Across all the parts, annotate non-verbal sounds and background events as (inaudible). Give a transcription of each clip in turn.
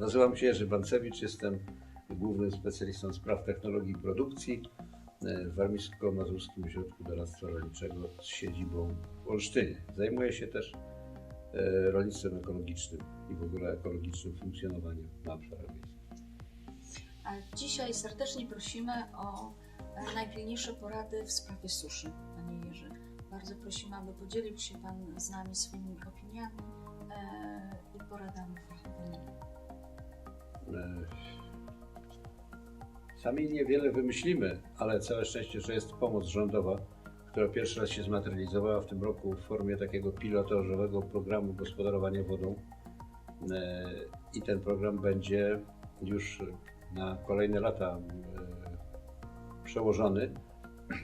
Nazywam się Jerzy Bancewicz, jestem głównym specjalistą spraw technologii produkcji e, w Warmińsko-Mazurskim Ośrodku Doradztwa Rolniczego z siedzibą w Olsztynie. Zajmuję się też e, rolnictwem ekologicznym i w ogóle ekologicznym funkcjonowaniem na obszarach. A dzisiaj serdecznie prosimy o e, najpilniejsze porady w sprawie suszy, Panie Jerzy. Bardzo prosimy, aby podzielił się Pan z nami swoimi opiniami i poradami fachowymi. E, Sami niewiele wymyślimy, ale całe szczęście, że jest pomoc rządowa, która pierwszy raz się zmaterializowała w tym roku w formie takiego pilotażowego programu gospodarowania wodą. E, I ten program będzie już na kolejne lata e, przełożony.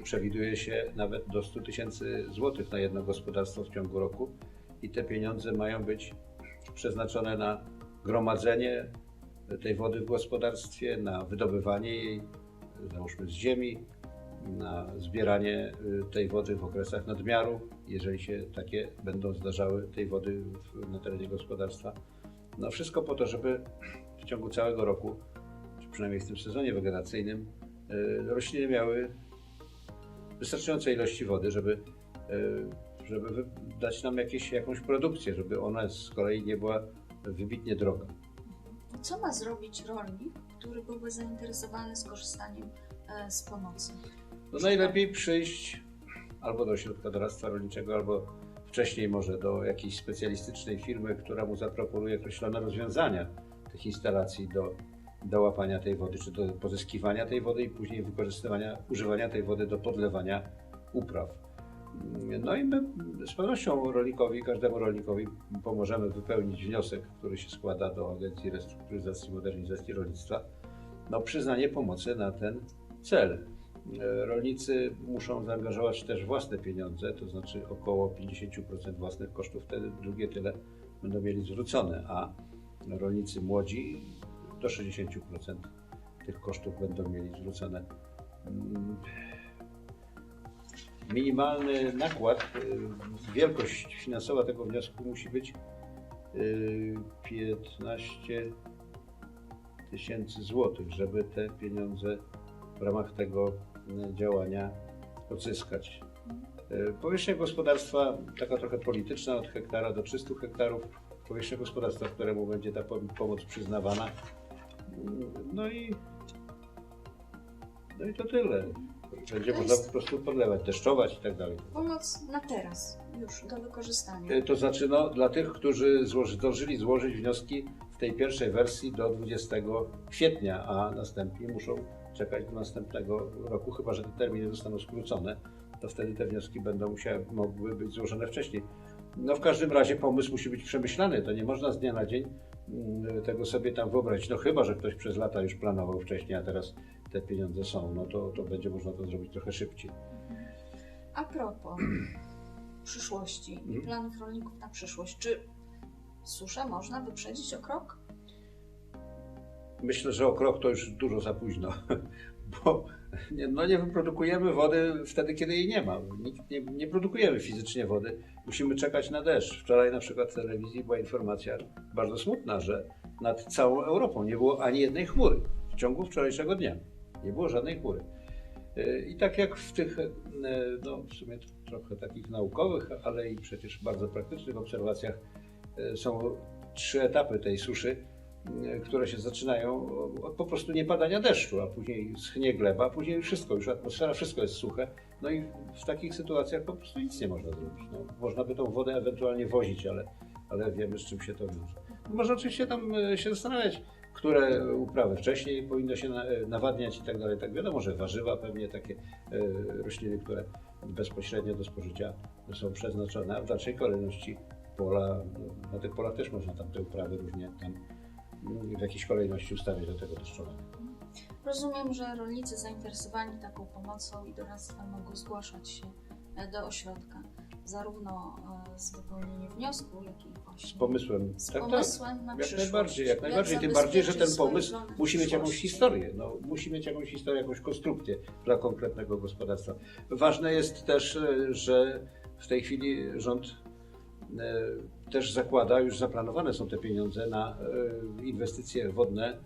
Przewiduje się nawet do 100 tysięcy złotych na jedno gospodarstwo w ciągu roku i te pieniądze mają być przeznaczone na gromadzenie tej wody w gospodarstwie, na wydobywanie jej, załóżmy z ziemi, na zbieranie y, tej wody w okresach nadmiaru, jeżeli się takie będą zdarzały tej wody na terenie gospodarstwa. No wszystko po to, żeby w ciągu całego roku, czy przynajmniej w tym sezonie wegetacyjnym, y, rośliny miały wystarczające ilości wody, żeby, y, żeby dać nam jakieś, jakąś produkcję, żeby ona z kolei nie była wybitnie droga. Co ma zrobić rolnik, który byłby zainteresowany skorzystaniem e, z pomocy? No najlepiej przyjść albo do ośrodka doradztwa rolniczego, albo wcześniej może do jakiejś specjalistycznej firmy, która mu zaproponuje określone rozwiązania tych instalacji do, do łapania tej wody, czy do pozyskiwania tej wody i później wykorzystywania, używania tej wody do podlewania upraw. No i my z pewnością rolnikowi, każdemu rolnikowi pomożemy wypełnić wniosek, który się składa do Agencji Restrukturyzacji i Modernizacji Rolnictwa, no przyznanie pomocy na ten cel. E, Rolnicy muszą zaangażować też własne pieniądze, to znaczy około 50% własnych kosztów, wtedy drugie tyle będą mieli zwrócone, a rolnicy młodzi do 60% tych kosztów będą mieli zwrócone. Mm, Minimalny nakład, y, wielkość finansowa tego wniosku musi być y, 15 tysięcy złotych, żeby te pieniądze w ramach tego y, działania odzyskać. Y, Powierzchnia gospodarstwa, taka trochę polityczna, od hektara do 300 hektarów, powierzchnia gospodarstwa, któremu będzie ta pom- pomoc przyznawana. Y, No i, no i to tyle. Będzie To można jest- po prostu podlewać, deszczować i tak dalej. Pomoc na teraz, już do wykorzystania. Y, To znaczy, no, dla tych, którzy złoży, zdążyli złożyć wnioski w tej pierwszej wersji do 20 kwietnia, a następnie muszą czekać do następnego roku, chyba że te terminy zostaną skrócone, to wtedy te wnioski będą musiały, mogły być złożone wcześniej. No w każdym razie pomysł musi być przemyślany, to nie można z dnia na dzień mm, tego sobie tam wyobrazić. No chyba, że ktoś przez lata już planował wcześniej, a teraz te pieniądze są, no to, to będzie można to zrobić trochę szybciej. A propos przyszłości i Mhm. planów rolników na przyszłość, czy suszę można wyprzedzić o krok? Myślę, że o krok to już dużo za późno, (laughs) bo nie, no nie wyprodukujemy wody wtedy, kiedy jej nie ma. Nikt nie, nie produkujemy fizycznie wody. Musimy czekać na deszcz. Wczoraj na przykład w telewizji była informacja bardzo smutna, że nad całą Europą nie było ani jednej chmury w ciągu wczorajszego dnia. Nie było żadnej chmury. Yy, I tak jak w tych, yy, no w sumie trochę takich naukowych, ale i przecież bardzo praktycznych obserwacjach yy, są trzy etapy tej suszy które się zaczynają od po prostu niepadania deszczu, a później schnie gleba, a później wszystko, już atmosfera, wszystko jest suche. No i w takich sytuacjach po prostu nic nie można zrobić. No, można by tą wodę ewentualnie wozić, ale, ale wiemy z czym się to wiąże. Można oczywiście tam e, się zastanawiać, które uprawy wcześniej powinno się e, nawadniać i tak dalej. Tak wiadomo, że warzywa pewnie takie e, rośliny, które bezpośrednio do spożycia są przeznaczone, a w dalszej kolejności pola, no, na tych polach też można tam te uprawy różnie tam w jakiejś kolejności ustawiać do tego deszczowego. Rozumiem, że rolnicy zainteresowani taką pomocą i doradztwem mogą zgłaszać się e, do ośrodka, zarówno e, z wypełnieniem wniosku, jak i Z właśnie pomysłem. z tak, tak. pomysłem na Jak przyszłość. najbardziej, jak najbardziej. Tym bardziej, że ten pomysł musi mieć jakąś historię. No, musi mieć jakąś historię, jakąś konstrukcję dla konkretnego gospodarstwa. Ważne jest też, e, że w tej chwili rząd e, też zakłada, już zaplanowane są te pieniądze na e, inwestycje wodne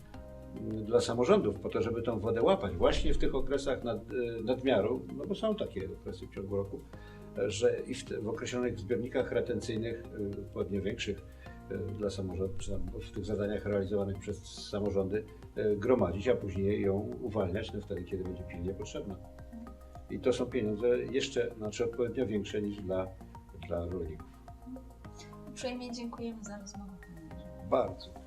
dla samorządów, po to, żeby tą wodę łapać właśnie w tych okresach nad, e, nadmiaru, no bo są takie okresy w ciągu roku, e, że i w, w określonych zbiornikach retencyjnych, e, pewnie większych e, dla samorządów, czy w tych zadaniach realizowanych przez samorządy, e, gromadzić, a później ją uwalniać no wtedy, kiedy będzie pilnie potrzebna. I to są pieniądze jeszcze, znaczy odpowiednio większe niż dla, dla rolników. Uprzejmie dziękujemy za rozmowę. Bardzo.